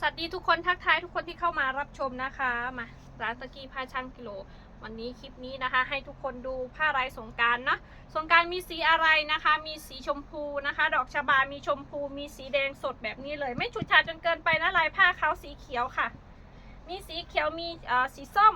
สวัสดีทุกคนทักทายทุกคนที่เข้ามารับชมนะคะมาร้านตะกี้ผ้าช่างกิโล วันนี้คลิปนี้นะคะ ให้ทุกคนดูผ้าลายสงการนะสงการมีสีอะไรนะคะ มีสีชมพูนะคะ ดอกชบา มีชมพู มีสีแดงสดแบบนี้เลย ไม่ฉุดฉาดจนเกินไปนะลายผ้าเขาสีเขียวค่ะ มีสีเขียวมีอ่อสีส้ม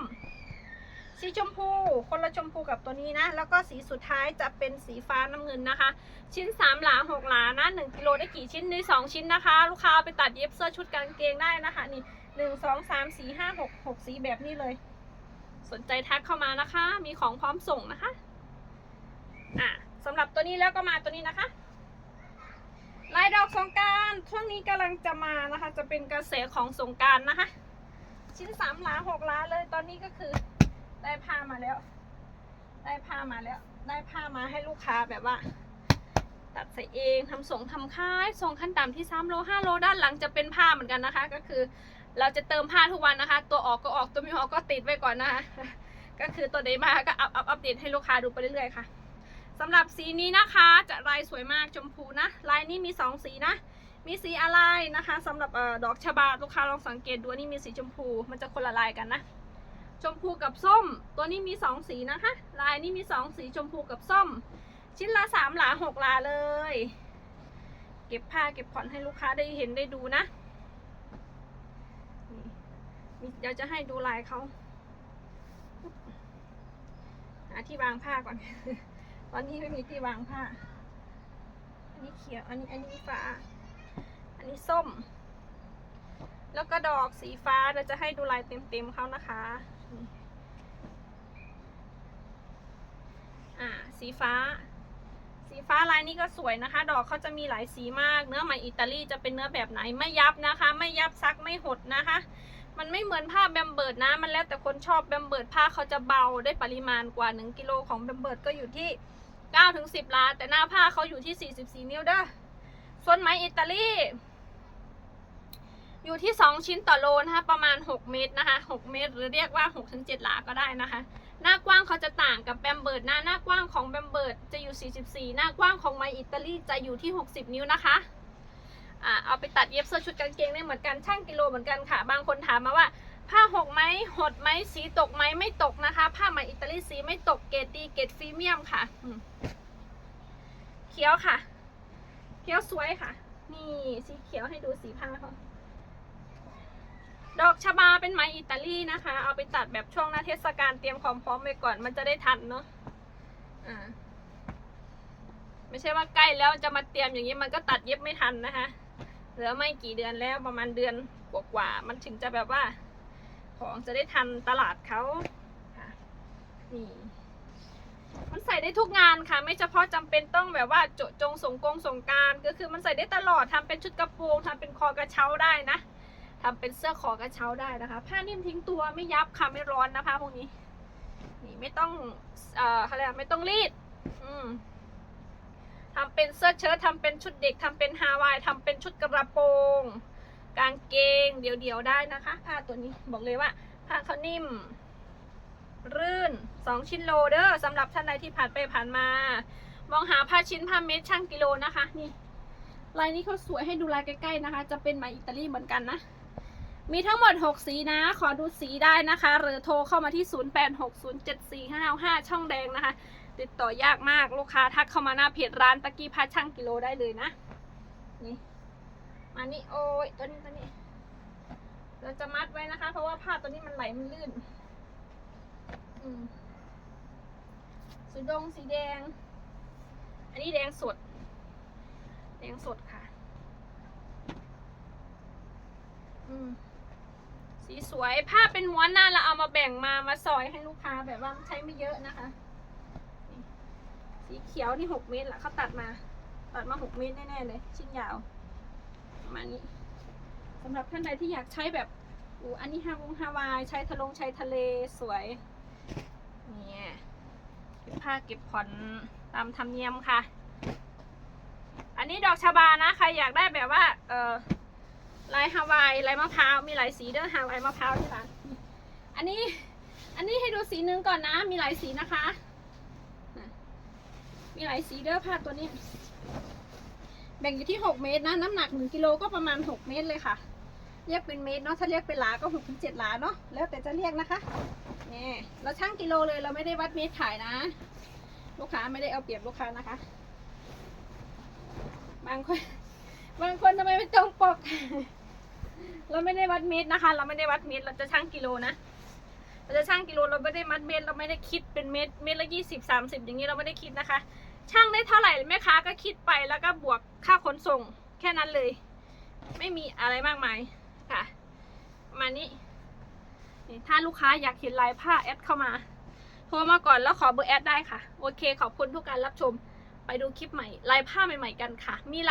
สีชมพู คนละชมพูกับตัวนี้นะ แล้วก็สีสุดท้ายจะเป็นสีฟ้าน้ำเงินนะคะ ชิ้น 3 หลา 6 หลานะ 1กิโลได้กี่ชิ้นนี่2ชิ้นนะคะ ลูกค้าไปตัดเย็บเสื้อชุดกางเกงได้นะคะนี่1 2 3 4 5 6 6 สีแบบนี้เลย สนใจทักเข้ามานะคะ มีของพร้อมส่งนะคะอะสำหรับตัวนี้แล้วก็มาตัวนี้นะคะลายดอกสงการช่วงนี้กำลังจะมานะคะ จะเป็นกระแสของสงการนะคะ ชิ้นสามหลาหกหลาเลยตอนนี้ก็คือ ได้ผ้ามาแล้ว ได้ผ้ามาแล้ว ได้ผ้ามาให้ลูกค้าแบบว่า ตัดใส่เองทำส่งทำค่ายส่งขั้นต่ำที่3โล5โลด้านหลังจะเป็นผ้าเหมือนกันนะคะ ก็คือ เราจะเติมผ้าทุกวันนะคะ ตัวออกก็ออกตัวไม่ออกก็ติดไว้ก่อนนะคะก็คือตัวไหนมาก็อัพอัพอัปเดตให้ลูกค้าดูไปเรื่อยๆค่ะสำหรับสีนี้นะคะจะลายสวยมากชมพูนะ ลายนี้มี 2 สีนะ มีสีอะไรนะคะสำหรับออดอกชบาลูกค้าลองสังเกตดูนี่มีสีชมพู มันจะคนละลายกันนะ ชมพูกับส้ม ตัวนี้มีสองสีนะคะ ลายนี้มีสองสีชมพูกับส้ม ชิ้นละสามหลาหกหลาเลย เก็บผ้าเก็บผ่อนให้ลูกค้าได้เห็นได้ดูนะนี่เดี๋ยวจะให้ดูลายเขาหาที่วางผ้าก่อน ตอนนี้ไม่มีที่วางผ้า อันนี้เขียว อันนี้ อันนี้ฟ้า อันนี้ส้ม แล้วก็ดอกสีฟ้าเราจะให้ดูลายเต็มๆเขานะคะ อ่าสีฟ้า สีฟ้าลายนี้ก็สวยนะคะ ดอกเขาจะมีหลายสีมาก เนื้อไหมอิตาลีจะเป็นเนื้อแบบไหนไม่ยับนะคะ ไม่ยับซักไม่หดนะคะ มันไม่เหมือนผ้าแบมเบิร์ดนะ มันแล้วแต่คนชอบแบมเบิร์ดผ้าเขาจะเบาได้ปริมาณกว่า 1กิโลของแบมเบิร์ดก็อยู่ที่9ถึง10ล้านแต่หน้าผ้าเขาอยู่ที่ 44 นิ้วเด้อส่วนไหมอิตาลี อยู่ที่ 2 ชิ้นต่อโลนะคะ ประมาณ 6 เมตรนะคะ 6 เมตร หรือเรียกว่า6ถึง7หลาก็ได้นะคะ หน้ากว้างเขาจะต่างกับแบมเบิร์ดนะหน้ากว้างของแบมเบิร์ดจะอยู่ 44 หน้ากว้างของไมอิตาลีจะอยู่ที่ 60 นิ้วนะคะอ่าเอาไปตัดเย็บเสื้อชุดกางเกงได้เหมือนกันช่างกิโลเหมือนกันค่ะ บางคนถามมาว่า ผ้าหกไหมหดไหมสีตกไหมไม่ตกนะคะ ผ้าไหมอิตาลีสีไม่ตกเกรดดีเกรดฟรีเมียมค่ะเขียวค่ะ เขียวสวยค่ะ นี่สีเขียวให้ดูสีผ้าเขา ดอกชบาเป็นไหมอิตาลีนะคะ เอาไปตัดแบบช่วงหน้าเทศกาลเตรียมความพร้อมไว้ก่อนมันจะได้ทันเนาะอ่าไม่ใช่ว่าใกล้แล้วจะมาเตรียมอย่างนี้มันก็ตัดเย็บไม่ทันนะคะเหลือไม่กี่เดือนแล้วประมาณเดือนกว่าๆมันถึงจะแบบว่า ของจะได้ทันตลาดเขาค่ะนี่มันใส่ได้ทุกงานค่ะ ไม่เฉพาะจำเป็นต้องแบบว่าโจจงสงกงสงการก็คือมันใส่ได้ตลอดทำเป็นชุดกระโปรงทำเป็นคอกระเช้าได้นะ ทำเป็นเสื้อคอกระเช้าได้นะคะ ผ้านิ่มทิ้งตัวไม่ยับค่ะไม่ร้อนนะผ้าพวกนี้ นี่ไม่ต้องเอ่ออะไรไม่ต้องรีด อืมทำเป็นเสื้อเชิ้ตทำเป็นชุดเด็กทำเป็นฮาวายทำเป็นชุดกระโปรงกางเกงเดี่ยวๆได้นะคะ ผ้าตัวนี้บอกเลยว่า ผ้าเขานิ่ม รื่นสองชิ้นโลเด้อสำหรับท่านใดที่ผ่านไปผ่านมา มองหาผ้าชิ้นผ้าเม็ดช่างกิโลนะคะ นี่ลายนี้เขาสวยให้ดูลายใกล้ๆนะคะ จะเป็นไหมอิตาลีเหมือนกันนะ มีทั้งหมด 6 สีนะ ขอดูสีได้นะคะ หรือโทรเข้ามาที่ 0860745555 ช่องแดงนะคะ ติดต่อยากมากลูกค้าทักเข้ามาหน้าเพจร้านตะกี้พัดช่างกิโลได้เลยนะ นี่มานี่โอ้ยตัวนี้ตัวนี้ เราจะมัดไว้นะคะ เพราะว่าผ้าตัวนี้มันไหลมันลื่น อืมสีดงสีแดง อันนี้แดงสด แดงสดค่ะ อืม สีสวยผ้าเป็นม้วนหน้าเราเอามาแบ่งมามาซอยให้ลูกค้าแบบว่าใช้ไม่เยอะนะคะ สีเขียวนี่หกเมตรละเขาตัดมา ตัดมาหกเมตรแน่ๆเลย ชิ้นยาวประมาณนี้สำหรับท่านใดที่อยากใช้แบบอูอันนี้ฮาวงฮาวายใช้ทะลงใช้ทะเลสวยเนี่ยเก็บผ้าเก็บผ่อนตามธรรมเนียมค่ะ อันนี้ดอกชาบานะใครอยากได้แบบว่าเออ ลายฮาวายลายมะพร้าวมีหลายสีเด้อฮาวายมะพร้าวที่ร้านอันนี้อันนี้ให้ดูสีหนึงก่อนนะ มีหลายสีนะคะ มีหลายสีเด้อผ้าตัวนี้ แบ่งอยู่ที่หกเมตรนะน้ำหนักหนึ่งกิโลก็ประมาณหกเมตรเลยค่ะ เรียกเป็นเมตรเนาะถ้าเรียกเป็นหลาก็หกถึงเจ็ดหลาเนาะแล้วแต่จะเรียกนะคะนี่เราชั่งกิโลเลยเราไม่ได้วัดเมตรขายนะ ลูกค้าไม่ได้เอาเปรียบลูกค้านะคะ บางคน บางคนทำไมไม่ตรงปก เราไม่ได้วัดเมตรนะคะ เราไม่ได้วัดเมตร เราจะชั่งกิโลนะ เราจะชั่งกิโล เราไม่ได้มัดเมตร เราไม่ได้คิดเป็นเมตร เมตรละยี่สิบสามสิบอย่างนี้เราไม่ได้คิดนะคะ ช่างได้เท่าไหร่แม่ค้าก็คิดไปแล้วก็บวกค่าขนส่งแค่นั้นเลย ไม่มีอะไรมากมายค่ะ มานี้ถ้าลูกค้าอยากเห็นลายผ้าแอดเข้ามา โทรมาก่อนแล้วขอเบอร์แอดได้ค่ะ โอเค ขอบคุณทุกการรับชม ไปดูคลิปใหม่ลายผ้าใหม่ ๆ กันค่ะ มีลาย